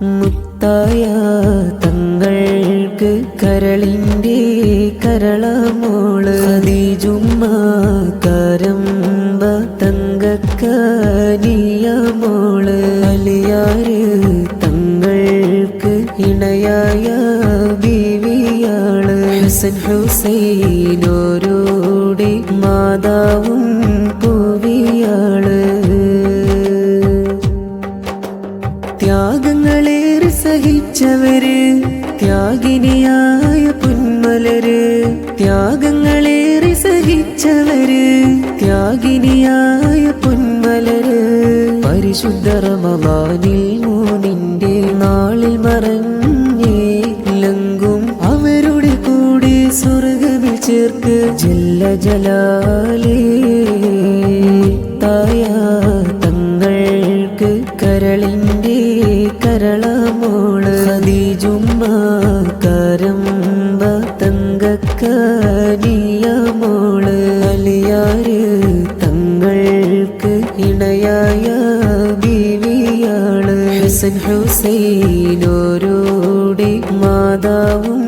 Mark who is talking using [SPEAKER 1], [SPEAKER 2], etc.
[SPEAKER 1] മുത്തായ തങ്ങൾക്ക് കരളിന്റെ കരളമോൾ. നീജുമ്മ കരമ്പ തങ്കക്കനിയ മോൾ അലിയാര് തങ്ങൾക്ക് ഇണയായ ബീവിയാൾ. ഹസൻ ഹുസൈനോരോടെ മാതാവും ത്യാഗങ്ങളേറെ സഹിച്ചവര് ത്യാഗിനിയായ പുന്മലര്. ത്യാഗങ്ങളേറെ സഹിച്ചവര് ത്യാഗിനിയായ പുന്മലര്. പരിശുദ്ധ റമവാനിൽ മൂന്നിന്റെ നാളിൽ മറഞ്ഞേ ലങ്കും അവരുടെ കൂടെ സ്വർഗമിൽ ചേർക്ക് ജല്ല ജലാലേ നീജുമ്മ കരമ്പ തങ്കക്കനിയ മോൾ അലിയാറ് തങ്ങൾക്ക് ഇണയായ ബീവിയാൾ. ഹസൻ ഹുസൈനോരോടെ മാതാവും